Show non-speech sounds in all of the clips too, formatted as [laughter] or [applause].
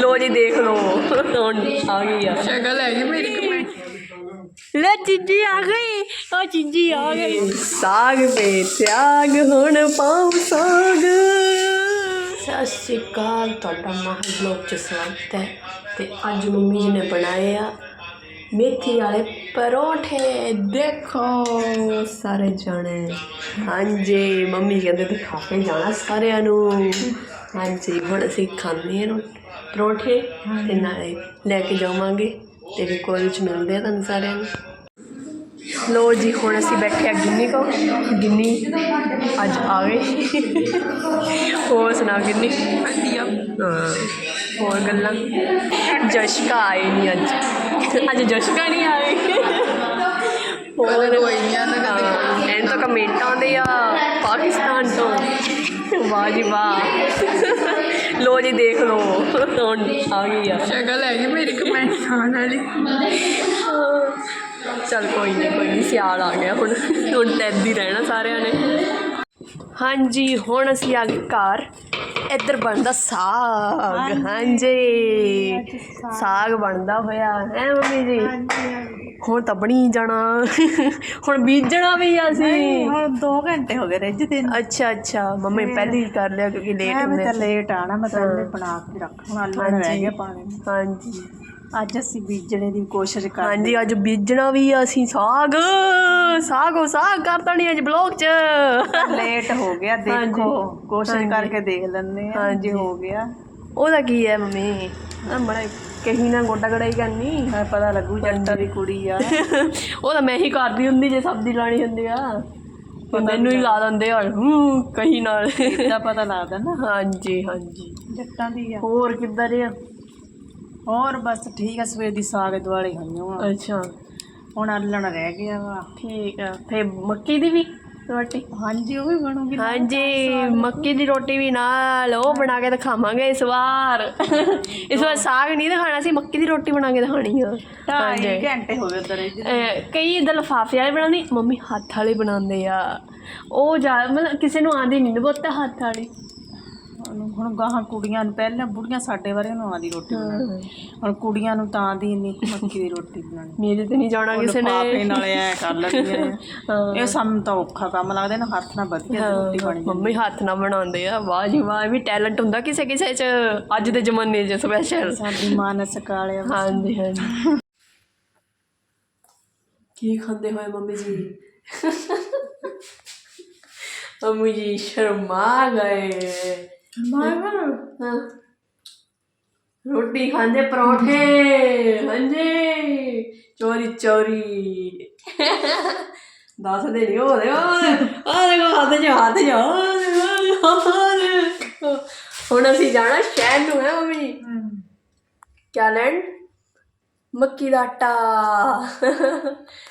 ਲੋ ਜੀ ਦੇਖ ਲੋ ਹੁਣ ਆ ਗਈ ਆ। ਸ਼ਕਲ ਹੈਗੀ ਮੇਰੀ। ਕਮੈਂਟ ਲੈ ਚੀਜੀ ਆ ਗਈ। ਆ ਚੀਜੀ ਆ ਗਈ। ਸਾਗ ਪੇ ਤਿਆਗ ਹੁਣ ਪਾਉ ਸਾਗ। ਸਤਿ ਸ਼੍ਰੀ ਅਕਾਲ ਤੁਹਾਡਾ ਮਾਹ ਬਲੌਗ ਚ ਸਵਾਗਤ ਹੈ। ਤੇ ਅੱਜ ਮੰਮੀ ਜੀ ਨੇ ਬਣਾਏ ਆ ਮੇਥੀ ਵਾਲੇ ਪਰੌਂਠੇ। ਦੇਖੋ ਸਾਰੇ ਜਾਣੇ। ਹਾਂਜੀ ਮੰਮੀ ਕਹਿੰਦੇ ਤੇ ਖਾ ਕੇ ਜਾਣਾ ਸਾਰਿਆਂ ਨੂੰ। ਹਾਂਜੀ ਹੁਣ ਅਸੀਂ ਖਾਂਦੇ ਹਾਂ ਪਰੌਂਠੇ ਤੇ ਨਾਲੇ ਲੈ ਕੇ ਜਾਵਾਂਗੇ ਤੇ ਵੀ ਕਾਲਜ ਮਿਲਦੇ ਆ ਤੁਹਾਨੂੰ ਸਾਰਿਆਂ ਨੂੰ। ਲੋ ਜੀ ਹੁਣ ਅਸੀਂ ਬੈਠੇ ਆ ਗਿੰਨੀ ਕੋ ਗਿੰਨੀ ਅੱਜ ਆ ਗਏ ਹੋਰ ਸੁਣਾ ਗਿੰਨੀ? ਵਧੀਆ। ਹੋਰ ਗੱਲਾਂ? ਜਸ਼ਕਾ ਆਏ ਨਹੀਂ ਅੱਜ। ਅੱਜ ਜਸ਼ਕਾ ਨਹੀਂ ਆਏ। ਕੋਈ ਨਹੀਂ ਆਉਂਦਾ, ਕਦੇ ਇਹਨਾਂ ਤੋਂ ਕਮੈਂਟ ਆਉਂਦੇ ਆ ਪਾਕਿਸਤਾਨ ਤੋਂ। ਵਾਹ ਜੀ ਵਾਹ। ਲੋ ਜੀ ਦੇਖ ਲੋ ਹੁਣ ਆ ਗਈ ਆ। ਸ਼ਕਲ ਹੈਗੀ ਮੇਰੀ ਕਮੈਂਟ ਖਾਣ ਵਾਲੀ। ਚੱਲ ਕੋਈ ਨਹੀਂ ਕੋਈ ਨਹੀਂ ਸਿਆਲ ਆ ਗਿਆ ਹੁਣ। ਹੁਣ ਏਦਾਂ ਹੀ ਰਹਿਣਾ ਸਾਰਿਆਂ ਨੇ। ਹਾਂਜੀ ਹੁਣ ਅਸੀਂ ਆ ਗਏ ਘਰ। ਇੱਧਰ ਬਣਦਾ ਸਾਗ। ਹਾਂਜੀ। ਸਾਗ। ਬਣਦਾ ਹੋਇਆ। ਹੈ ਮੰਮੀ ਜੀ? ਹੁਣ ਤਾਂ ਬਣੀ ਜਾਣਾ। ਹੁਣ ਬੀਜਣਾ ਵੀ ਆ ਅਸੀਂ। ਹੁਣ 2 ਘੰਟੇ ਹੋ ਗਏ ਰਿੱਝਦੇ ਨੂੰ ਅੱਛਾ ਅੱਛਾ। ਮੰਮੀ ਪਹਿਲੀ ਹੀ ਕਰ ਲਿਆ ਕਿਉਂਕਿ ਲੇਟ ਮੈਂ ਹੁੰਦੇ ਤਾਂ ਲੇਟ ਆਣਾ ਮੈਂ ਤਾਂ ਬਣਾ ਕੇ ਰੱਖ ਹੁਣ ਆਲੂ ਰਹਿ ਹਾਂਜੀ। ਗਏ ਪਾਣੀ। ਨੂੰ। ਹਾਂਜੀ। ਅੱਜ ਅਸੀਂ ਬੀਜਣੇ ਦੀ ਕੋਸ਼ਿਸ਼ ਕਰਦੇ ਹਾਂਜੀ ਅੱਜ ਬੀਜਣਾ ਵੀ ਆ ਅਸੀਂ ਸਾਗ। ਸਾਗੋ ਸਾਗ ਕਰਤਾ ਨਹੀਂ ਅੱਜ ਬਲੌਗ 'ਚ। ਲੇਟ ਹੋ ਗਿਆ ਦੇਖੋ ਕੋਸ਼ਿਸ਼ ਕਰਕੇ ਦੇਖ ਲੈਂਦੇ ਆ ਹਾਂਜੀ। ਹੋ ਗਿਆ। ਉਹਦਾ ਕੀ ਹੈ ਮੰਮੀ? ਆ ਬੜਾ ਕਹੀ ਨਾ ਗੋਡਾ ਗੜਾਈ ਕਰਨੀ। ਮੈਂ ਪਤਾ ਲੱਗੂ ਜੰਟਾ ਦੀ ਕੁੜੀ ਆ। [laughs] ਉਹ ਤਾਂ ਮੈਂ ਹੀ ਕਰਦੀ ਹੁੰਦੀ ਜੇ ਸਬਜ਼ੀ ਲਾਣੀ ਹੁੰਦੀ ਆ। ਮੈਨੂੰ ਹੀ ਲਾ ਦਿੰਦੇ ਆ। ਹੂੰ ਕਹੀ ਨਾਲ। ਇਦਾਂ ਪਤਾ ਲੱਗਦਾ ਨਾ। ਹਾਂਜੀ ਹਾਂਜੀ। ਜੱਟਾਂ ਦੀ ਆ। ਹੋਰ ਕਿੱਦਾਂ ਰਿਹਾ? ਹੋਰ ਬਸ ਠੀਕ ਆ ਸਵੇਰ ਦੀ ਸਾਗ ਦੁਆਲੇ ਹੋਈਆਂ ਵਾ ਅੱਛਾ। ਹੁਣ ਆਲਣ ਰਹਿ ਗਿਆ ਵਾ। ਠੀਕ ਆ ਫੇ ਮੱਕੀ ਦੀ ਵੀ ਰੋਟੀ? ਹਾਂਜੀ ਉਹ ਵੀ ਬਣੂਗੀ ਹਾਂਜੀ ਮੱਕੀ ਦੀ ਰੋਟੀ ਵੀ ਨਾਲ ਉਹ ਬਣਾ ਕੇ ਦਿਖਾਵਾਂਗੇ ਇਸ ਵਾਰ। ਇਸ ਵਾਰ ਸਾਗ ਨਹੀਂ ਦਿਖਾਣਾ ਸੀ ਮੱਕੀ ਦੀ ਰੋਟੀ ਬਣਾ ਕੇ ਦਿਖਾਣੀ ਆ। ਢਾਈ ਘੰਟੇ ਹੋ ਗਏ ਉਧਰ ਅਹ ਕਈ ਇਦਾਂ ਲਫਾਫੇ ਵਾਲੇ ਬਣਾਉਂਦੇ ਮੰਮੀ ਹੱਥ ਵਾਲੇ ਬਣਾਉਂਦੇ ਆ। ਉਹ ਜਾ ਮਤਲਬ ਕਿਸੇ ਨੂੰ ਆਂਦੀ ਨਹੀਂ ਬਹੁਤ ਹੱਥ ਵਾਲੀ। ਹੁਣ ਗਾਹਾਂ ਕੁੜੀਆਂ ਨੂੰ ਪਹਿਲਾਂ ਬੁੜੀਆਂ ਸਾਡੇ ਬਾਰੇ ਨੂੰ ਆਦੀ ਰੋਟੀ ਬਣਾਉਣੀ ਹੁਣ ਕੁੜੀਆਂ ਨੂੰ ਤਾਂ ਦੀ ਨਹੀਂ ਮੱਕੀ ਦੀ ਰੋਟੀ ਬਣਾਉਣੀ। ਮੇਰੇ ਤੇ ਨਹੀਂ ਜਾਣਾ ਕਿਸੇ ਨੇ। ਨਾਲੇ ਐ ਕਰ ਲੈਂਦੀਆਂ। ਇਹ ਸਾਨੂੰ ਤਾਂ ਔਖਾ ਕੰਮ ਲੱਗਦਾ ਨਾ ਹੱਥ ਨਾਲ ਵਧੀਆ ਰੋਟੀ ਬਣੀ ਮੰਮੀ ਹੱਥ ਨਾਲ ਬਣਾਉਂਦੇ ਆ। ਵਾਹ ਜੀ ਵਾਹ ਵੀ ਟੈਲੈਂਟ ਹੁੰਦਾ ਕਿਸੇ ਕਿਸੇ ਚ। ਅੱਜ ਦੇ ਜ਼ਮਾਨੇ 'ਚ ਸਪੈਸ਼ਲ ਸਾਡੀ ਮਾਂ ਨੇ ਸਕਾਲਿਆ ਹਾਂਜੀ ਹਾਂਜੀ। ਕੀ ਖਾਂਦੇ ਹੋਏ ਮੰਮੀ ਜੀ? ਮੰਮੀ ਜੀ ਸ਼ਰਮਾ ਗਏ। ਹਾਂ। ਰੋਟੀ ਖਾਂਦੇ ਪਰੌਂਠੇ ਹਾਂਜੀ। ਚੋਰੀ ਚੋਰੀ। ਦੱਸ ਦੇ ਨਹੀਂ ਹੋ ਰਿਹਾ ਆ ਦੇਖੋ ਹੱਥ ਚ ਹੱਥ ਦੇਖੋ। ਹੁਣ ਅਸੀਂ ਜਾਣਾ ਸ਼ਹਿਰ ਨੂੰ ਹੈ ਮੰਮੀ। ਜੀ ਕਿਆ ਲੈਣ? ਮੱਕੀ ਦਾ ਆਟਾ।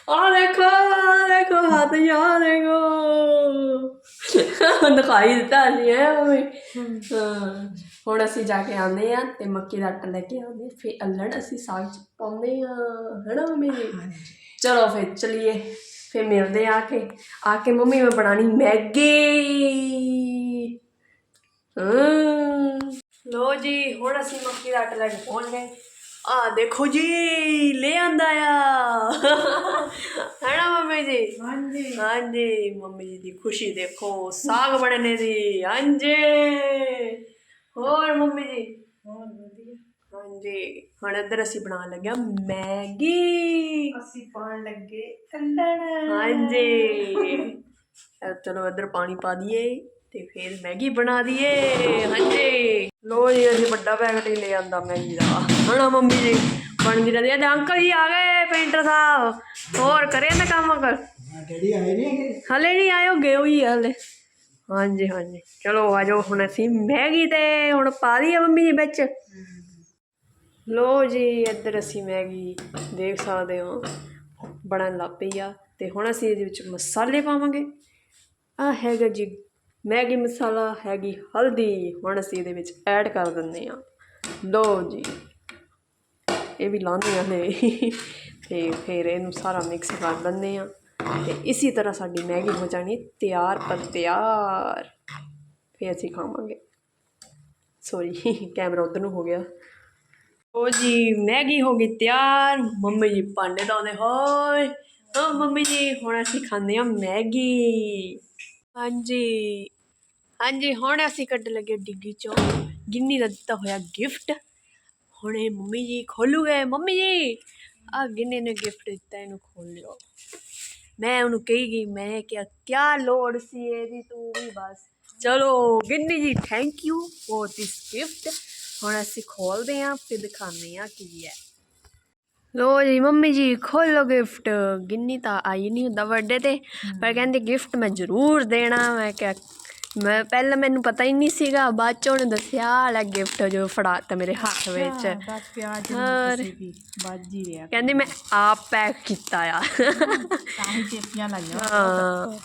ਆ ਦੇਖੋ ਆਹ ਦੇਖੋ ਹੱਥ ਜਾ ਦੇਖੋ। ਦਿਖਾਈ ਦਿੱਤਾ ਸੀ ਹੈ ਮੰਮੀ ਹਾਂ। ਹੁਣ ਅਸੀਂ ਜਾ ਕੇ ਆਉਂਦੇ ਆ ਤੇ ਮੱਕੀ ਦਾ ਆਟਾ ਲੈ ਕੇ ਆਉਂਦੇ ਫਿਰ ਅਲਣ ਅਸੀਂ ਸਾਗ ਚ ਪਾਉਂਦੇ ਆ ਹੈਨਾ ਮੰਮੀ ਜੀ? ਚਲੋ ਫਿਰ ਚਲਿਏ ਫਿਰ ਮਿਲਦੇ ਆ ਕੇ। ਆ ਕੇ ਮੰਮੀ ਮੈਂ ਬਣਾਣੀ ਮੈਗੀ। ਹਮ, ਲੋ ਜੀ ਹੁਣ ਅਸੀਂ ਮੱਕੀ ਦਾ ਆਟਾ ਲੈ ਕੇ ਪਹੁੰਚ ਗਏ। ਆ ਦੇਖੋ ਜੀ ਲੈ ਆਂਦਾ ਆ। ਹੈਨਾ ਮੰਮੀ ਜੀ? ਹਾਂਜੀ। ਹਾਂਜੀ ਮੰਮੀ ਜੀ ਦੀ ਖੁਸ਼ੀ ਦੇਖੋ ਸਾਗ ਬਣਨੇ ਦੀ ਹਾਂਜੀ। ਹੋਰ ਮੰਮੀ ਜੀ? ਹੋਰ ਵਧੀਆ। ਹਾਂਜੀ ਹੁਣ ਇੱਧਰ ਅਸੀਂ ਬਣਾਉਣ ਲੱਗਿਆ ਮੈਗੀ। ਅਸੀਂ ਪਾਣ ਲੱਗੇ ਕੱਲਣ ਹਾਂਜੀ। ਚਲੋ ਇੱਧਰ ਪਾਣੀ ਪਾ ਦਈਏ। ਤੇ ਫਿਰ ਮੈਗੀ ਬਣਾ ਦਈਏ। ਹਾਂਜੀ। ਲੋ ਜੀ ਅਸੀਂ ਵੱਡਾ ਪੈਕਟ ਹੀ ਲੈ ਆਂਦਾ ਮੈਗੀ ਦਾ। ਹਣਾ ਮੰਮੀ ਜੀ? ਬਣਦੀ ਰਹੀ ਹੈ ਤੇ ਅੰਕਲ ਜੀ ਆ ਗਏ ਪੇਂਟਰ ਸਾਹਿਬ। ਹੋਰ ਕਰੇ ਨਾ ਕੰਮ ਕਰ? ਡੈਡੀ ਆਏ ਨਹੀਂ ਹਲੇ ਨਹੀਂ ਆਇਓ ਗਏ ਹੋਈ ਆ ਹਲੇ। ਹਾਂਜੀ ਹਾਂਜੀ। ਚਲੋ ਆ ਜਾਓ ਹੁਣ ਅਸੀਂ ਮੈਗੀ ਤੇ ਹੁਣ ਪਾ ਦਈਏ ਮੰਮੀ ਜੀ ਵਿੱਚ। ਲੋ ਜੀ ਇੱਧਰ ਅਸੀਂ ਮੈਗੀ ਦੇਖ ਸਕਦੇ ਹੋ। ਬਣਨ ਲੱਗ ਪਈ ਆ। ਤੇ ਹੁਣ ਅਸੀਂ ਇਹਦੇ ਵਿੱਚ ਮਸਾਲੇ ਪਾਵਾਂਗੇ। ਆ ਹੈਗਾ ਜੀ ਮੈਗੀ ਮਸਾਲਾ ਹੈਗੀ ਹਲਦੀ, ਹੁਣ ਅਸੀਂ ਇਹਦੇ ਵਿੱਚ ਐਡ ਕਰ ਦਿੰਦੇ ਆ ਲਓ ਜੀ, ਇਹ ਵੀ ਲਾਉਂਦੇ ਆ ਨੇ। ਤੇ ਫਿਰ ਇਹਨੂੰ ਸਾਰਾ ਮਿਕਸ ਕਰ ਦਿੰਦੇ ਆ ਤੇ ਇਸੇ ਤਰ੍ਹਾਂ ਸਾਡੀ ਮੈਗੀ ਹੋ ਜਾਣੀ ਤਿਆਰ ਪਰ ਤਿਆਰ। ਫਿਰ ਅਸੀਂ ਖਾਵਾਂਗੇ। ਸੌਰੀ ਕੈਮਰਾ ਉਧਰ ਨੂੰ ਹੋ ਗਿਆ। ਉਹ ਜੀ, ਮੈਗੀ ਹੋ ਗਈ ਤਿਆਰ। ਮੰਮੀ ਜੀ ਭਾਂਡੇ ਧੋਂਦੇ, ਹੋਏ। ਹਾਂ ਮੰਮੀ ਜੀ, ਹੁਣ ਅਸੀਂ ਖਾਂਦੇ ਹਾਂ ਮੈਗੀ। ਹਾਂਜੀ। ਹਾਂਜੀ, ਹੁਣ ਅਸੀਂ ਕੱਢ ਲੱਗੇ ਡਿੱਗੀ ਚੋਂ। ਗਿੰਨੀ ਦਾ ਦਿੱਤਾ ਹੋਇਆ ਗਿਫਟ ਹੁਣ ਇਹ ਮੰਮੀ ਜੀ ਖੋਲੂਗੇ। ਮੰਮੀ ਜੀ ਆ ਗਿੰਨੀ ਨੇ ਗਿਫਟ ਦਿੱਤਾ, ਇਹਨੂੰ ਖੋਲ ਲਿਓ। ਮੈਂ ਉਹਨੂੰ ਕਹੀ ਗਈ, ਮੈਂ ਕਿਹਾ, ਕਿਆ ਲੋੜ ਸੀ ਇਹਦੀ? ਤੂੰ ਵੀ ਬਸ। ਚਲੋ, Ginni ji thank you for this gift ਹੁਣ ਅਸੀਂ ਖੋਲਦੇ ਹਾਂ, ਫਿਰ ਦਿਖਾਉਂਦੇ ਹਾਂ ਕੀ ਹੈ। ਲੋ ਜੀ ਮੰਮੀ ਜੀ ਖੋਲੋ ਗਿਫਟ ਗਿੰਨੀ ਤਾਂ ਆਈ ਨਹੀਂ ਹੁੰਦਾ ਬਰਥਡੇ ਤੇ। ਪਰ ਕਹਿੰਦੇ ਗਿਫਟ ਮੈਂ ਜ਼ਰੂਰ ਦੇਣਾ। ਮੈਂ ਕਿਹਾ ਮੈਂ ਪਹਿਲਾਂ ਮੈਨੂੰ ਪਤਾ ਹੀ ਨਹੀਂ ਸੀਗਾ। ਬਾਅਦ ਚ ਉਹਨੇ ਦੱਸਿਆ ਲੈ ਗਿਫਟ ਜੋ ਫੜਾਤਾ ਮੇਰੇ ਹੱਥ ਵਿੱਚ। ਬਸ ਦੀ ਕਹਿੰਦੀ ਮੈਂ ਆਪ ਪੈਕ ਕੀਤਾ ਆ। ਤਾਂ ਹੀ ਚੇਪੀਆਂ ਲਾਈਆਂ। ਹਾਂ।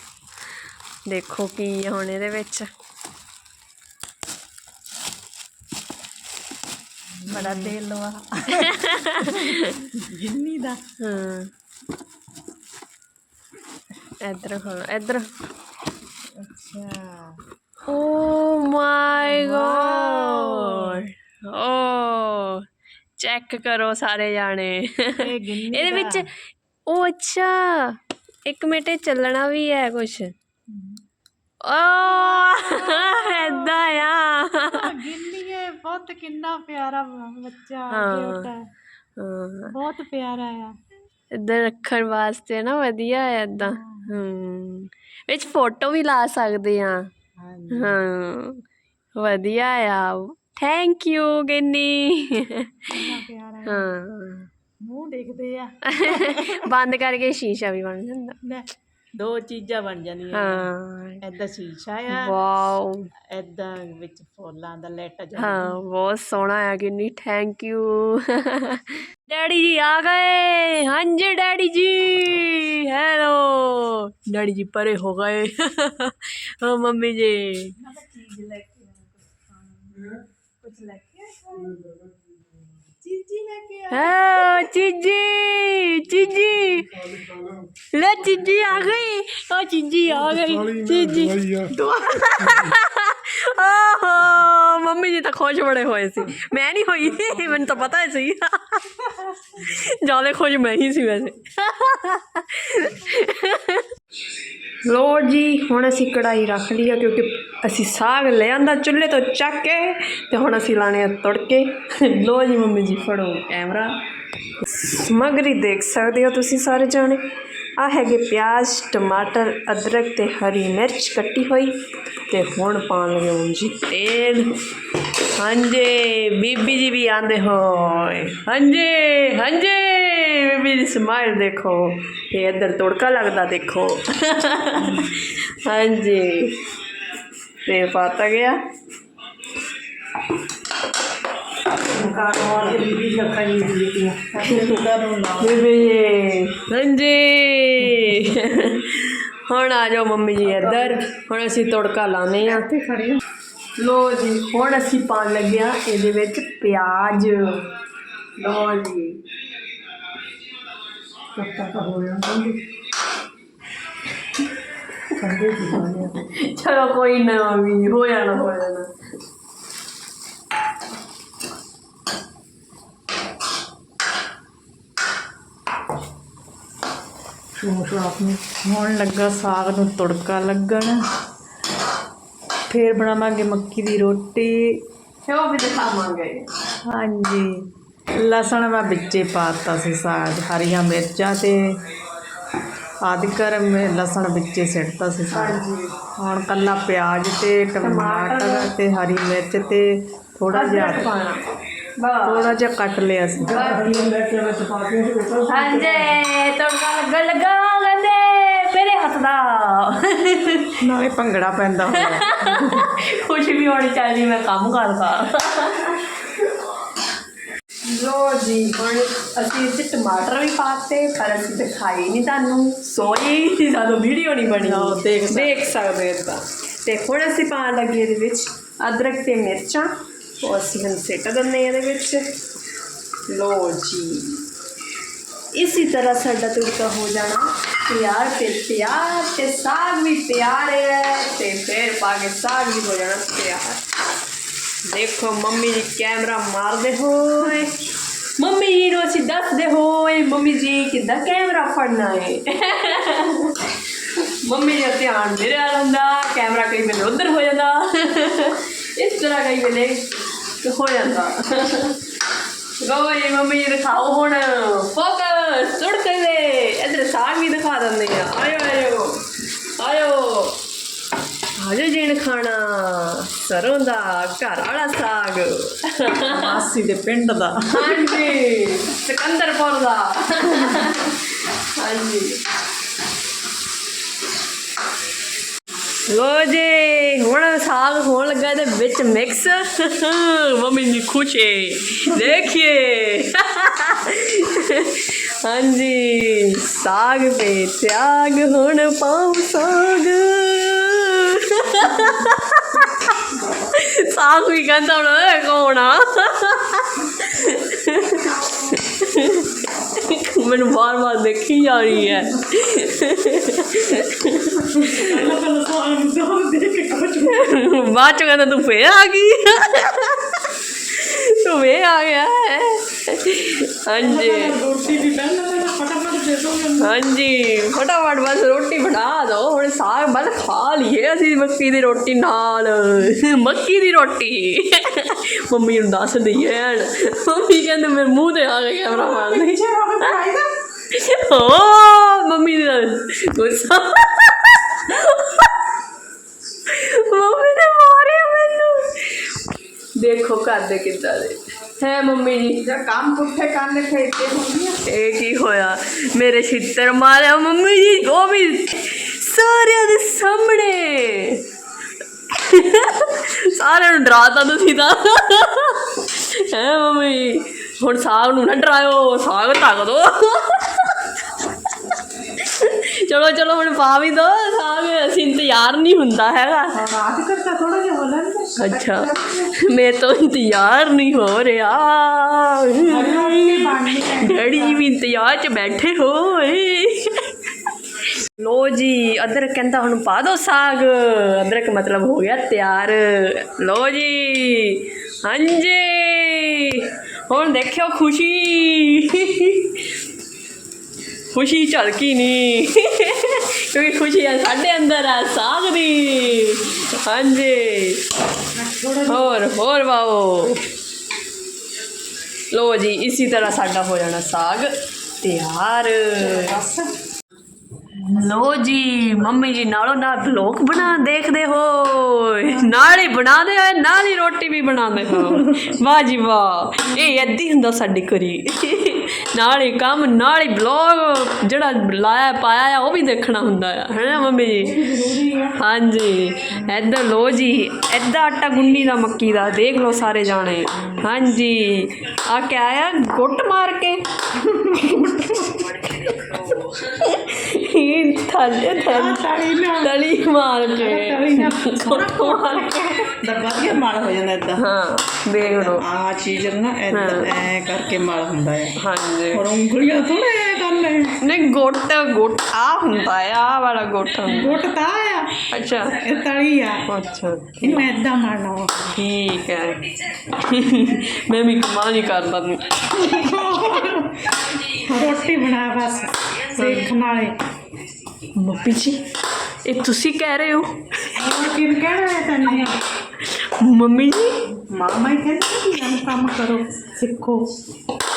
ਦੇਖੋ ਕੀ ਹੁਣ ਇਹਦੇ ਵਿੱਚ। ਬੜਾ ਤੇਲ ਲਵਾ [laughs] ਗਿੰਨੀ ਦਾ। ਹਾਂ। ਇੱਧਰ ਖੋਲ ਇੱਧਰ। ਅੱਛਾ। ਓ ਮਾਈ ਗੋਡ। ਓ ਚੈੱਕ ਕਰੋ ਸਾਰੇ ਜਾਣੇ। ਇਹਦੇ ਵਿੱਚ ਉਹ ਅੱਛਾ ਇੱਕ ਮਿੰਟ ਇਹ ਚੱਲਣਾ ਵੀ ਹੈ ਕੁਛ। ਓ ਐਦਾਂ ਆ। ਬਹੁਤ ਕਿੰਨਾ ਪਿਆਰਾ ਬੱਚਾ ਹਾਂ। ਹੈ। ਹਾਂ। ਬਹੁਤ ਪਿਆਰਾ ਆ। ਇੱਧਰ ਰੱਖਣ ਵਾਸਤੇ ਨਾ ਵਧੀਆ ਹੈ। ਏਦਾਂ ਹਮ ਵਿੱਚ ਫੋਟੋ ਵੀ ਲਾ ਸਕਦੇ ਆ ਹਾਂਜੀ। ਹਾਂ ਵਧੀਆ ਆ। Thank you Ginni. ਕਿੰਨਾ ਪਿਆਰਾ ਹੈ ਹਾਂ। ਮੂੰਹ ਦੇਖਦੇ ਆ। [laughs] ਬੰਦ ਕਰਕੇ ਸ਼ੀਸ਼ਾ ਵੀ ਬਣ ਜਾਂਦਾ। ਲੈ। ਦੋ ਚੀਜ਼ਾਂ ਬਣ ਜਾਂਦੀਆਂ ਹਾਂ। ਐਦਾਂ ਸ਼ੀਸ਼ਾ ਆ ਵਾਓ। ਐਦਾਂ ਵਿੱਚ ਫੁੱਲਾਂ ਦਾ ਲੈਟ ਜਾ ਹਾਂ ਬਹੁਤ ਸੋਹਣਾ ਆ ਗਿੰਨੀ ਥੈਂਕ ਯੂ ਡੈਡੀ ਜੀ ਆ ਗਏ। ਹਾਂਜੀ ਡੈਡੀ ਜੀ। ਹੈਲੋ ਡੈਡੀ ਜੀ ਪਰੇ ਹੋ ਗਏ। ਹਾਂ ਮੰਮੀ ਜੀ। ਚੀਜ਼ ਲੈ ਕੇ ਕੁਝ ਲੈ ਕੇ ਚੀਜ਼ੀ ਲੈ ਕੇ ਹਾਂ ਚੀਜੀ ਚੀਜੀ। ਲੈ ਚੀਜੀ ਆ ਗਈ। ਉਹ ਚੀਜੀ ਆ ਗਈ ਚੀਜੀ। ਆਹੋ ਮੰਮੀ ਜੀ ਤਾਂ ਖੁਸ਼ ਬੜੇ ਹੋਏ ਸੀ। ਮੈਂ ਨਹੀਂ ਹੋਈ ਮੈਨੂੰ ਤਾਂ ਪਤਾ ਹੀ ਸੀ। ਜ਼ਿਆਦਾ ਖੁਸ਼ ਮੈਂ ਹੀ ਸੀ ਵੈਸੇ। ਲੋ ਜੀ, ਹੁਣ ਅਸੀਂ ਕੜਾਈ ਰੱਖ ਲਈ ਆ ਕਿਉਂਕਿ ਅਸੀਂ ਸਾਗ ਲੈ ਚੁੱਲ੍ਹੇ ਤੋਂ ਚੱਕ ਕੇ ਤੇ ਹੁਣ ਅਸੀਂ ਲਾਣੇ ਆ ਤੜਕੇ। ਲੋ ਜੀ ਮੰਮੀ ਜੀ, ਫੜੋ ਕੈਮਰਾ। ਸਮਗਰੀ ਦੇਖ ਸਕਦੇ ਹੋ ਤੁਸੀਂ ਸਾਰੇ ਜਾਣੇ। ਆ ਹੈਗੇ ਪਿਆਜ਼, ਟਮਾਟਰ, ਅਦਰਕ ਤੇ ਹਰੀ ਮਿਰਚ ਕੱਟੀ ਹੋਈ ਤੇ ਹੁਣ ਪਾਣ ਲਗੇ ਮੰਮੀ ਜੀ ਤੇਲ। ਹਾਂਜੀ, ਬੀਬੀ ਜੀ ਵੀ ਆਂਦੇ ਹੋਏ। ਹਾਂਜੀ ਹਾਂਜੀ। ਬੀਬੀ ਦੀ ਸਮਾਈਲ ਦੇਖੋ, ਤੇ ਇੱਧਰ ਤੜਕਾ ਲੱਗਦਾ ਦੇਖੋ। ਹਾਂਜੀ। ਤੇ ਪਾਤਾ ਗਿਆ। ਬੀਬੀ ਹਾਂਜੀ। ਹੁਣ ਆ ਜਾਓ ਮੰਮੀ ਜੀ ਇੱਧਰ। ਹੁਣ ਅਸੀਂ ਤੜਕਾ ਲਾਣੇ ਆ ਤੇ ਖੜੇ ਲੋ ਜੀ, ਹੁਣ ਅਸੀਂ ਪਾਣ ਲੱਗੇ ਆ ਇਹਦੇ ਵਿੱਚ ਪਿਆਜ਼। ਲੋ ਜੀ। ਚਲੋ ਕੋਈ ਨਾ ਵੀ ਹੋ ਜਾਣਾ ਹੋ ਜਾਣਾ ਹੁਣ ਲੱਗਾ ਸਾਗ ਨੂੰ ਤੜਕਾ ਲੱਗਣ। ਫੇਰ ਬਣਾਵਾਂਗੇ ਮੱਕੀ ਦੀ ਰੋਟੀ। ਉਹ ਵੀ ਦਿਖਾਵਾਂਗੇ। ਹਾਂਜੀ। ਲਸਣ ਮੈਂ ਵਿੱਚੇ ਪਾਤਾ ਸੀ ਸਾਗ ਹਰੀਆਂ ਮਿਰਚਾਂ ਤੇ ਆਦਿਕਰ ਮੈਂ ਲਸਣ ਵਿੱਚੇ ਸਿੱਟਤਾ ਸੀ ਸਾਗ। ਹੁਣ ਕੱਲਾ ਪਿਆਜ਼ ਤੇ ਟਮਾਟਰ ਤੇ ਹਰੀ ਮਿਰਚ ਤੇ ਥੋੜਾ ਜਿਹਾ ਥੋੜਾ ਜਿਹਾ ਕੱਟ ਲਿਆ ਸੀ। ਹਾਂਜੀ। ਤੜਕਾ ਲੱਗਣ ਲੱਗਾ ਗੰਦੇ ਮੇਰੇ ਹੱਥ ਦਾ। ਨਾਲੇ ਭੰਗੜਾ ਪੈਂਦਾ ਹੋਇਆ। ਖੁਸ਼ੀ ਵੀ ਹੋਣੀ ਚਾਹੀਦੀ ਮੈਂ ਕੰਮ ਕਰਦਾ। ਲੋ ਜੀ ਹੁਣ ਅਸੀਂ ਇੱਥੇ ਟਮਾਟਰ ਵੀ ਪਾਤੇ ਪਰ ਅਸੀਂ ਦਿਖਾਈ ਨਹੀਂ ਤੁਹਾਨੂੰ ਸੋਰੀ ਸਾਨੂੰ ਵੀਡੀਓ ਨਹੀਂ ਬਣੀ। ਆਹੋ, ਦੇਖ। ਦੇਖ ਸਕਦੇ ਹੋ ਤਾਂ। ਤੇ ਹੁਣ ਅਸੀਂ ਪਾਉਣ ਲੱਗੇ ਇਹਦੇ ਵਿੱਚ ਅਦਰਕ ਤੇ ਮਿਰਚਾਂ। ਉਹ ਅਸੀਂ ਹੁਣ ਸਿੱਟ ਦਿੰਦੇ ਹਾਂ ਇਹਦੇ ਵਿੱਚ। ਲੋ ਜੀ। ਇਸੀ ਤਰ੍ਹਾਂ ਸਾਡਾ ਤੁੜਕਾ ਹੋ ਜਾਣਾ। ਤਿਆਰ ਤੇ ਤਿਆਰ ਤੇ ਸਾਗ ਵੀ ਤਿਆਰ ਹੈ ਤੇ ਫਿਰ ਪਾ ਕੇ ਸਾਗ ਵੀ ਹੋ ਜਾਣਾ ਤਿਆਰ ਦੇਖੋ, ਮੰਮੀ ਜੀ ਕੈਮਰਾ ਮਾਰਦੇ ਹੋਏ। ਮੰਮੀ ਜੀ ਨੂੰ ਅਸੀਂ ਦੱਸਦੇ ਹੋਏ, ਮੰਮੀ ਜੀ ਕਿੱਦਾਂ ਕੈਮਰਾ ਫੜਨਾ ਹੈ ਮੰਮੀ ਦਾ ਧਿਆਨ ਮੇਰੇ ਵੱਲ ਹੁੰਦਾ, ਕੈਮਰਾ ਕਈ ਵੇਲੇ ਉਧਰ ਹੋ ਜਾਂਦਾ। ਇਸ ਤਰ੍ਹਾਂ ਕਈ ਵੇਲੇ ਹੋ ਜਾਂਦਾ। ਲੋ ਮੰਮੀ ਜੀ ਦਿਖਾਓ ਹੁਣ। ਫੋਕਸ ਸੁਣ ਕੇ ਇਧਰ ਸਾਗ ਵੀ ਦਿਖਾ ਦਿੰਦੇ ਆ। ਆਇਓ ਆਇਓ। ਆਇਓ। ਆਜੋ ਜੀਣ ਖਾਣਾ। ਸਰੋਂ ਦਾ ਘਰ ਵਾਲਾ ਸਾਗ। ਮਾਸੀ ਦੇ ਪਿੰਡ ਦਾ। ਹਾਂਜੀ ਸਿਕੰਦਰਪੁਰ ਦਾ। ਹਾਂਜੀ। ਲੋ ਜੀ ਹੁਣ ਸਾਗ ਹੋਣ ਲੱਗਾ ਇਹਦੇ ਵਿੱਚ ਮਿਕਸ ਮੰਮੀ ਜੀ ਖੁਸ਼ੀ ਦੇਖੀਏ। ਹਾਂਜੀ ਸਾਗ ਤੇ ਤਿਆਗ ਹੁਣ ਪਾਉ ਸਾਗ। ਸਾਗ ਵੀ ਕਹਿੰਦਾ ਹੁਣ ਇਹ ਕੌਣ ਆ ਮੈਨੂੰ ਬਾਰ ਬਾਰ ਦੇਖੀ ਜਾ ਰਹੀ ਹੈ ਬਾਅਦ ਚ ਕਹਿੰਦਾ ਤੂੰ ਫੇਰ ਆ ਗਈ ਤੂੰ ਫੇਰ ਆ ਗਿਆ ਹੈ। ਹਾਂਜੀ ਫਟਾਫਟ ਦੇ ਬਸ ਰੋਟੀ ਬਣਾ ਦੋ ਹੁਣ ਸਾਗ ਬਸ ਖਾ ਲਈਏ ਅਸੀਂ ਮੱਕੀ ਦੀ ਰੋਟੀ ਨਾਲ ਮੱਕੀ ਦੀ ਰੋਟੀ ਮੰਮੀ ਨੂੰ ਦੱਸ ਦਈਏ। ਮੰਮੀ ਕਹਿੰਦੇ ਮੇਰੇ ਮੂੰਹ ਤੇ ਆ ਗਿਆ ਕੈਮਰਾ ਮਾਰਦੇ ਓ ਮੰਮੀ ਦਾ ਗੁੱਸਾ ਮੰਮੀ ਨੇ ਮਾਰਿਆ ਮੈਨੂੰ ਦੇਖੋ ਕਰਦੇ ਕਿੱਦਾਂ ਦੇ ਹੈ ਮੰਮੀ ਜੀ। ਜੇ ਕੰਮ ਪੁੱਠੇ ਕਰਨੇ ਖੇਤੇ ਹੁੰਦੀਆਂ ਇਹ ਕੀ ਹੋਇਆ? ਮੇਰੇ ਛਿੱਤਰ ਮਾਰਿਆ ਮੰਮੀ ਜੀ ਉਹ ਵੀ ਸਾਰਿਆਂ ਦੇ ਸਾਹਮਣੇ। ਸਾਰਿਆਂ ਨੂੰ ਡਰਾਤਾ ਤੁਸੀਂ ਤਾਂ। ਹੈ ਮੰਮੀ ਹੁਣ ਸਾਗ ਨੂੰ ਨਾ ਡਰਾਇਓ ਸਾਗ ਧੱਕ ਦੋ। ਚਲੋ ਚਲੋ ਹੁਣ ਪਾ ਵੀ ਦੋ ਸਾਗ ਅਸੀਂ ਇੰਤਜ਼ਾਰ ਨਹੀਂ ਹੁੰਦਾ ਹੈਗਾ। ਰਾਤ ਕਰਤਾ ਥੋੜਾ ਜਿਹਾ ਹੋਲਣ ਅੱਛਾ ਮੈਂ ਤਾਂ ਇੰਤਜ਼ਾਰ ਨਹੀਂ ਹੋ ਰਿਹਾ। ਡੈਡੀ ਜੀ ਵੀ ਇੰਤਜ਼ਾਰ 'ਚ ਬੈਠੇ ਹੋਏ। ਲੋ ਜੀ ਅਦਰਕ ਕਹਿੰਦਾ ਹੁਣ ਪਾ ਦੋ ਸਾਗ। ਅਦਰਕ ਮਤਲਬ ਹੋ ਗਿਆ ਤਿਆਰ। ਲੋ ਜੀ ਹਾਂਜੀ। ਹੁਣ ਦੇਖਿਓ ਖੁਸ਼ੀ। ਖੁਸ਼ੀ ਝਲਕੀ ਨਹੀਂ। ਕਿਉਂਕਿ ਖੁਸ਼ੀ ਆ ਸਾਡੇ ਅੰਦਰ ਆ, ਸਾਗ ਦੀ। ਹਾਂਜੀ। ਹੋਰ ਹੋਰ ਵਾਓ। ਲੋ ਜੀ, ਇਸੇ ਤਰ੍ਹਾਂ ਸਾਡਾ ਹੋ ਜਾਣਾ ਸਾਗ ਤਿਆਰ। ਲੋ ਜੀ, ਮੰਮੀ ਜੀ ਨਾਲੋਂ ਨਾਲ ਬਲੌਗ ਬਣਾ, ਦੇਖਦੇ ਹੋ ਨਾਲ ਹੀ ਬਣਾਦੇ ਹੋ ਨਾਲ ਹੀ ਰੋਟੀ ਵੀ ਬਣਾਉਂਦੇ ਹੋ ਵਾਹ ਜੀ ਵਾਹ। ਇਹ ਏਦਾਂ ਹੁੰਦਾ ਸਾਡੀ ਕਰੀ ਨਾਲ ਹੀ ਕੰਮ ਨਾਲ ਹੀ ਬਲੌਗ ਜਿਹੜਾ ਲਾਇਆ ਪਾਇਆ ਆ ਉਹ ਵੀ ਦੇਖਣਾ ਹੁੰਦਾ ਆ। ਹੈ ਨਾ ਮੰਮੀ ਜੀ? ਹਾਂਜੀ। ਇੱਧਰ ਲੋ ਜੀ ਇੱਦਾਂ ਆਟਾ ਗੁੰਨੀ ਦਾ ਮੱਕੀ ਦਾ ਦੇਖ ਲਓ ਸਾਰੇ ਜਾਣੇ। ਹਾਂਜੀ। ਆ ਕਿਆ ਆ? ਗੁੱਟ ਮਾਰ ਕੇ। ਇਹ ਥੱਲੇ ਥੱਲੇ ਤਲੀ ਮਾਰ ਕੇ। ਗੁੱਟ ਮਾਰ ਕੇ। ਦੱਬਾ ਕੇ। ਮਲ ਹੋ ਜਾਂਦਾ ਇਦਾਂ ਹਾਂ ਦੇਖ ਲਓ। ਆ ਚੀਜ਼ ਨਾ ਇਦਾਂ ਐ ਕਰਕੇ ਮਲ ਹੁੰਦਾ ਹੈ ਹਾਂਜੀ। ਔਰ ਉਂਗਲੀਆਂ ਥੋੜਾ ਐ ਕਰਨਾ ਹੈ ਨਹੀਂ ਗੁੱਟ ਗੁੱਟ ਆ ਹੁੰਦਾ ਆ ਆਹ ਵਾਲਾ ਗੁੱਟ। ਗੁੱਟ ਤਾਂ ਆ। ਅੱਛਾ। ਇਹ ਤਲੀ ਆ। ਅੱਛਾ। ਇਹਨੂੰ ਏਦਾਂ ਮਾਰਨਾ। ਠੀਕ ਹੈ। ਮੈਂ ਵੀ ਕਮਾਲ ਨਹੀਂ ਕਰਦਾ ਰੋਟੀ ਬਣਾ ਬਸ। ਸੇਖਣ ਵਾਲੇ। ਮੰਮੀ ਜੀ ਇਹ ਤੁਸੀਂ ਕਹਿ ਰਹੇ ਹੋ? ਹੋਰ ਕੀ ਕਹਿਣਾ ਹੈ ਤੈਨੂੰ ਮੰਮੀ ਜੀ? ਮਾਮਾ ਹੀ ਕਹਿੰਦੀ ਕਿ ਇਹ ਕੰਮ ਕਰੋ ਸਿੱਖੋ।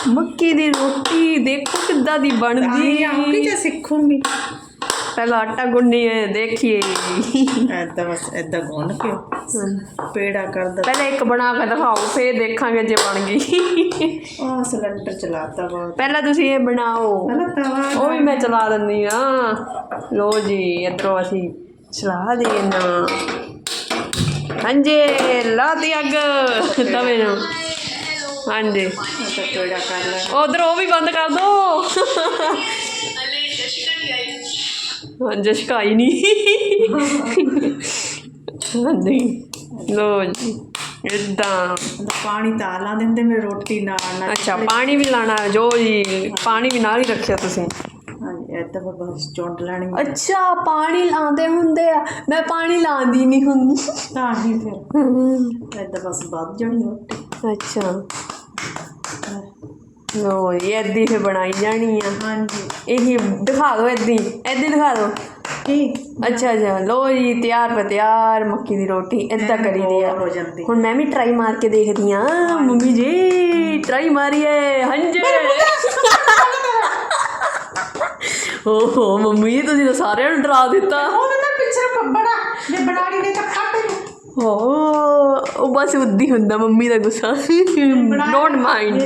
ਮੱਕੀ ਦੀ ਰੋਟੀ ਦੇਖੋ ਕਿੱਦਾਂ ਦੀ ਬਣਦੀ। ਹੈ ਜਾਂ ਸਿੱਖੂਗੀ? ਪਹਿਲਾਂ ਆਟਾ ਗੁੰਨੀਏ ਦੇਖੀਏ। ਏਦਾਂ ਬਸ ਏਦਾਂ ਗੁੰਨ ਕੇ ਪੇੜਾ ਕਰਦਾ। ਪਹਿਲਾਂ ਇੱਕ ਬਣਾ ਕੇ ਦਿਖਾਓ ਫੇਰ ਦੇਖਾਂਗੇ ਜੇ ਬਣ ਗਈ। ਉਹ ਸਿਲੰਡਰ ਚਲਾਤਾ ਬਹੁਤ। ਪਹਿਲਾਂ ਤੁਸੀਂ ਇਹ ਬਣਾਓ। ਪਹਿਲਾਂ ਤਵਾ ਉਹ ਵੀ ਮੈਂ ਚਲਾ ਦਿੰਦੀ ਆ ਲੋ ਜੀ ਇਧਰੋਂ ਅਸੀਂ ਚਲਾ ਦੇਣਾ ਹਾਂਜੀ ਲਾਤੀ ਅੱਗ ਤਵੇ ਨੂੰ। ਹਾਂਜੀ। ਤਾਂ ਪੇੜਾ ਕਰ ਲੈ ਉਧਰ ਉਹ ਵੀ ਬੰਦ ਕਰ ਦੋ। ਹਾਂਜੀ ਸ਼ਿਕਾਈ ਨਹੀਂ ਹਾਂਜੀ ਲੋ ਜੀ ਇਦਾਂ ਪਾਣੀ ਤਾਂ ਲਾ ਦਿੰਦੇ ਮੇਰੇ ਰੋਟੀ ਨਾਲ ਨਾਲ ਅੱਛਾ ਪਾਣੀ ਵੀ ਲਾਣਾ ਜੋ ਜੀ ਪਾਣੀ ਵੀ ਨਾਲ ਹੀ ਰੱਖਿਆ ਤੁਸੀਂ। ਹਾਂਜੀ ਫਿਰ ਬਸ ਚੌਂਟ ਲੈਣੀ ਅੱਛਾ ਪਾਣੀ ਲਾਉਂਦੇ ਹੁੰਦੇ ਆ ਮੈਂ ਪਾਣੀ ਲਾਉਂਦੀ ਨਹੀਂ ਹੁੰਦੀ। ਤਾਂ ਹੀ ਫਿਰ। ਏਦਾਂ ਬਸ ਵੱਧ ਜਾਣੀ ਰੋਟੀ। ਅੱਛਾ। ਲੋ ਏਦੀ ਫੇ ਬਣਾਈ ਜਾਣੀ ਆ। ਹਾਂਜੀ। ਇਹੀ ਦਿਖਾ ਦਿਓ ਏਦੀ ਏਦੀ ਦਿਖਾ ਦਿਓ। ਕੀ? ਅੱਛਾ ਅੱਛਾ। ਲੋ ਜੀ ਤਿਆਰ ਪੇ ਤਿਆਰ ਮੱਕੀ ਦੀ ਰੋਟੀ। ਏਦਾਂ ਕਰੀ ਦੀ ਆ। ਹੋ ਜਾਂਦੀ। ਹੁਣ ਮੈਂ ਵੀ ਟਰਾਈ ਮਾਰ ਕੇ ਦੇਖਦੀ ਆ। ਮੰਮੀ ਜੀ ਟਰਾਈ ਮਾਰੀਏ। ਹਾਂਜੀ ਓਹੋ ਮੰਮੀ ਤੁਸੀਂ ਤਾਂ ਸਾਰਿਆਂ ਨੂੰ ਡਰਾ ਦਿੱਤਾ। ਉਹਦੇ ਤਾਂ ਪਿੱਛੇ ਬੜਾ ਜੇ ਬਣਾਣੀ ਨੇ ਤਾਂ ਓ ਉਹ ਬਸ ਉੱਦੀ ਹੁੰਦਾ ਮੰਮੀ ਦਾ ਗੁੱਸਾ। ਡੋਂਟ ਮਾਈਂਡ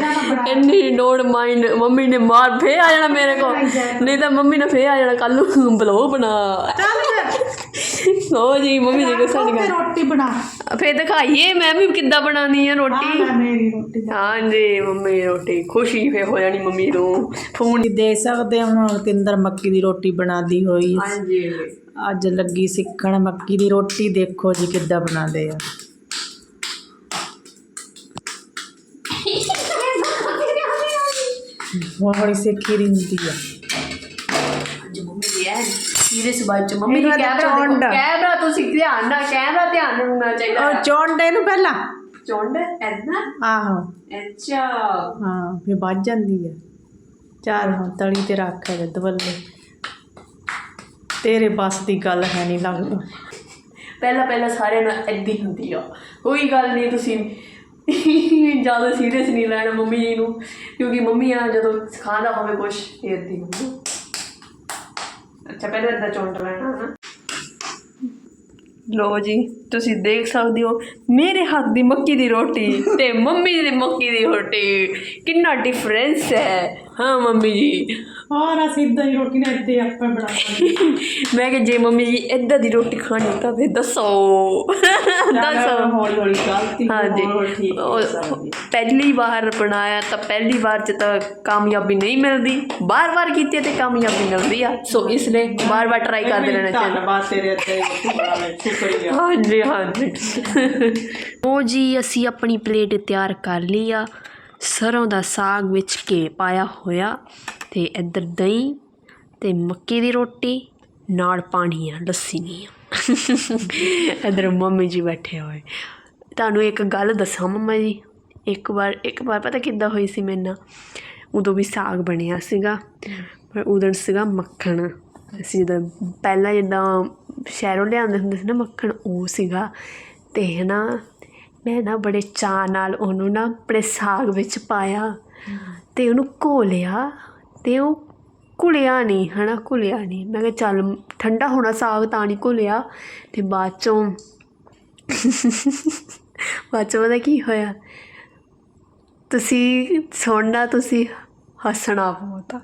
ਇੰਨੀ ਡੋਂਟ ਮਾਈਂਡ ਮੰਮੀ ਨੇ ਮਾਰ ਫੇ ਆ ਜਾਣਾ ਮੇਰੇ ਕੋਲ। ਨਹੀਂ ਤਾਂ ਮੰਮੀ ਨੇ ਫੇ ਆ ਜਾਣਾ ਕੱਲ ਨੂੰ ਬਲੋ ਬਣਾ। ਓ ਜੀ ਮੰਮੀ ਨੇ ਗੁੱਸਾ ਨਹੀਂ ਤੇ ਰੋਟੀ ਬਣਾ। ਫੇ ਦਿਖਾਈਏ ਮੈਂ ਵੀ ਕਿੱਦਾਂ ਬਣਾਉਣੀ ਆ ਰੋਟੀ। ਮੇਰੀ ਰੋਟੀ ਹਾਂਜੀ ਮੰਮੀ ਦੀ ਰੋਟੀ। ਖੁਸ਼ੀ ਫੇ ਹੋ ਜਾਣੀ ਮੰਮੀ ਨੂੰ। ਫੋਨ ਦੇ ਸਕਦੇ ਹਾਂ ਹੁਣ ਤਿੰਦਰ ਮੱਕੀ ਦੀ ਰੋਟੀ ਬਣਾਦੀ ਹੋਈ। ਹਾਂਜੀ। ਅੱਜ ਲੱਗੀ ਸਿੱਖਣ ਮੱਕੀ ਦੀ ਰੋਟੀ ਦੇਖੋ ਜੀ ਕਿੱਦਾਂ ਬਣਾਉਂਦੇ ਆ। ਹੁਣ ਹੌਲੀ ਸਿੱਖੀ ਰਿੰਦੀ ਆ। ਮੰਮੀ ਦੀ ਚ। ਮੰਮੀ ਕੈਮਰਾ ਦੇਖੋ। ਕੈਮਰਾ ਤੁਸੀਂ ਧਿਆਨ ਨਾਲ ਕੈਮਰਾ ਧਿਆਨ ਨਾਲ ਹੋਣਾ ਚਾਹੀਦਾ ਉਹ ਚੌਂਡੇ ਨੂੰ ਪਹਿਲਾਂ। ਚੌਂਡ ਐਦਾਂ ਆਹੋ। ਅੱਛਾ। ਹਾਂ ਫਿਰ ਵੱਜ ਜਾਂਦੀ ਆ। ਚਾਰ ਹੁਣ ਤਲੀ ਤੇ ਰੱਖ ਹੈ ਦਵੱਲੇ। ਤੇਰੇ ਬਸ ਦੀ ਗੱਲ ਹੈ ਨਹੀਂ ਲੱਗਦਾ ਪਹਿਲਾਂ ਪਹਿਲਾਂ ਸਾਰਿਆਂ ਨਾਲ ਏਦੀ ਹੁੰਦੀ ਆ। ਕੋਈ ਗੱਲ ਨਹੀਂ ਤੁਸੀਂ ਜ਼ਿਆਦਾ ਸੀਰੀਅਸ ਨਹੀਂ ਲੈਣਾ ਮੰਮੀ ਜੀ ਨੂੰ ਕਿਉਂਕਿ ਮੰਮੀ ਆ ਜਦੋਂ ਸਿਖਾਉਂਦਾ ਹੋਵੇ ਕੁਝ ਏਦੀ ਹੁੰਦੀ ਅੱਛਾ ਪਹਿਲਾਂ ਏਦਾਂ ਚੌਂਟ ਲੈਣਾ ਨਾ ਲੋ ਜੀ ਤੁਸੀਂ ਦੇਖ ਸਕਦੇ ਹੋ ਮੇਰੇ ਹੱਥ ਦੀ ਮੱਕੀ ਦੀ ਰੋਟੀ ਤੇ ਮੰਮੀ ਦੀ ਮੱਕੀ ਦੀ ਰੋਟੀ। ਕਿੰਨਾ ਡਿਫਰੈਂਸ ਹੈ। ਹਾਂ ਮੰਮੀ ਜੀ। ਹੋਰ ਅਸੀਂ ਇਦਾਂ ਹੀ ਰੋਟੀ ਨਾਲ ਇੱਥੇ ਆਪਾਂ ਬਣਾਵਾਂਗੇ ਮੈਂ ਕਿ ਜੇ ਮੰਮੀ ਜੀ ਏਦਾਂ ਦੀ ਰੋਟੀ ਖਾਣੀ ਤਾਂ ਫਿਰ ਦੱਸੋ। ਦੱਸੋ। ਹੌਲੀ ਹੌਲੀ ਗਲਤੀ ਹਾਂਜੀ। ਪਹਿਲੀ ਵਾਰ ਬਣਾਇਆ ਤਾਂ ਪਹਿਲੀ ਵਾਰ ਚ ਤਾਂ ਕਾਮਯਾਬੀ ਨਹੀਂ ਮਿਲਦੀ। ਬਾਰ-ਬਾਰ ਕੀਤੀ ਤੇ ਕਾਮਯਾਬੀ ਮਿਲਦੀ ਆ। ਸੋ ਇਸ ਲਈ ਬਾਰ-ਬਾਰ ਟਰਾਈ ਕਰਦੇ ਰਹਿਣਾ ਚਾਹੀਦਾ। ਧੰਨਵਾਦ ਤੇਰੇ ਬਣਾਉਣ ਸ਼ੁਕਰੀਆ ਹਾਂਜੀ ਹਾਂਜੀ। ਉਹ ਜੀ ਅਸੀਂ ਆਪਣੀ ਪਲੇਟ ਤਿਆਰ ਕਰ ਲਈ ਆ। ਸਰ੍ਹੋਂ ਦਾ ਸਾਗ ਵਿੱਚ ਘੇ ਪਾਇਆ ਹੋਇਆ ਅਤੇ ਇੱਧਰ ਦਹੀਂ ਅਤੇ ਮੱਕੀ ਦੀ ਰੋਟੀ, ਨਾਲ ਪਾਣੀ ਆ ਲੱਸੀ ਨਹੀਂ ਆ ਇੱਧਰ ਮੰਮੀ ਜੀ ਬੈਠੇ ਹੋਏ। ਤੁਹਾਨੂੰ ਇੱਕ ਗੱਲ ਦੱਸਾਂ ਮੰਮਾ ਜੀ, ਇੱਕ ਵਾਰ ਇੱਕ ਵਾਰ ਪਤਾ ਕਿੱਦਾਂ ਹੋਈ ਸੀ ਮੇਰੇ ਨਾਲ? ਉਦੋਂ ਵੀ ਸਾਗ ਬਣਿਆ ਸੀਗਾ, ਪਰ ਉਦੋਂ ਸੀਗਾ ਮੱਖਣ। ਅਸੀਂ ਜਦੋਂ ਪਹਿਲਾਂ ਜਿੱਦਾਂ ਸ਼ਹਿਰੋਂ ਲਿਆਉਂਦੇ ਹੁੰਦੇ ਸੀ ਨਾ ਮੱਖਣ, ਉਹ ਸੀਗਾ ਤੇ ਹਨਾ ਮੈਂ ਨਾ ਬੜੇ ਚਾਅ ਨਾਲ ਉਹਨੂੰ ਨਾ ਆਪਣੇ ਸਾਗ ਵਿੱਚ ਪਾਇਆ ਤੇ ਉਹਨੂੰ ਘੋਲਿਆ ਤੇ ਉਹ ਘੁਲਿਆ ਨਹੀਂ ਹਨਾ ਘੁਲਿਆ ਨਹੀਂ। ਮੈਂ ਕਿਹਾ ਚੱਲ ਠੰਡਾ ਹੋਣਾ ਸਾਗ ਤਾਂ ਨਹੀਂ ਘੁਲਿਆ ਤੇ ਬਾਅਦ ਚੋਂ ਬਾਅਦ ਚੋਂ ਪਤਾ ਕੀ ਹੋਇਆ? ਤੁਸੀਂ ਸੁਣਨਾ ਤੁਸੀਂ ਹੱਸਣਾ ਬਹੁਤਾ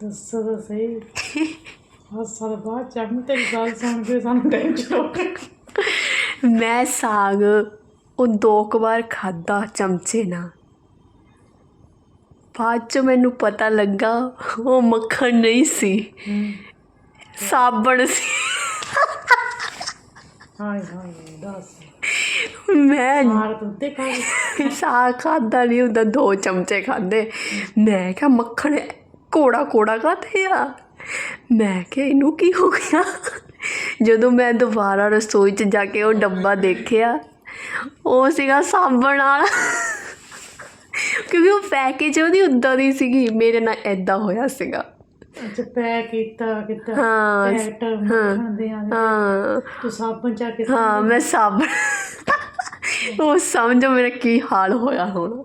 ਦੱਸੋ ਤਾਂ ਸਹੀ। ਹੱਸਣ ਬਾਅਦ ਚੰਮ ਤੇਰੀ ਗੱਲ ਸੁਣ ਕੇ ਸਾਨੂੰ ਟੈਨਸ਼ਨ ਹੋ ਗਈ। ਮੈਂ ਸਾਗ ਉਹ ਦੋ ਕੁ ਵਾਰ ਖਾਦਾ ਚਮਚੇ ਨਾਲ। ਬਾਅਦ ਚ ਮੈਨੂੰ ਪਤਾ ਲੱਗਾ ਉਹ ਮੱਖਣ ਨਹੀਂ ਸੀ। ਸਾਬਣ ਸੀ। ਹਾਏ ਹਾਏ ਦੱਸ। ਮੈਂ ਮਾਰ ਤੂੰ ਤੇ ਖਾ। [laughs] ਸਾਗ ਖਾਦਾ ਨਹੀਂ ਹੁੰਦਾ ਦੋ ਚਮਚੇ ਖਾਦੇ ਮੈਂ ਕਿਹਾ ਮੱਖਣ ਕੋੜਾ ਕੋੜਾ ਖਾਤੇ ਆ? ਮੈਂ ਕਿਹਾ ਇਹਨੂੰ ਕੀ ਹੋ ਗਿਆ? ਜਦੋਂ ਮੈਂ ਦੁਬਾਰਾ ਰਸੋਈ 'ਚ ਜਾ ਕੇ ਉਹ ਡੱਬਾ ਦੇਖਿਆ ਉਹ ਸੀਗਾ ਸਾਬਣ ਵਾਲਾ। ਕਿਉਂਕਿ ਉਹ ਪੈਕੇਜ ਉਹਦੀ ਉਦਾਂ ਦੀ ਸੀਗੀ ਮੇਰੇ ਨਾਲ ਐਦਾਂ ਹੋਇਆ ਸੀਗਾ। ਅੱਛਾ ਪੈ ਕੀਤਾ ਕਿਤਾ। ਹਾਂ ਪੈਟ ਆ। ਹਾਂ। ਤੂੰ ਸਾਬਣ ਚਾ ਕੇ ਹਾਂ ਮੈਂ ਸਾਬਣ। ਉਹ ਸਮਝੋ ਮੇਰਾ ਕੀ ਹਾਲ ਹੋਇਆ ਹੁਣ।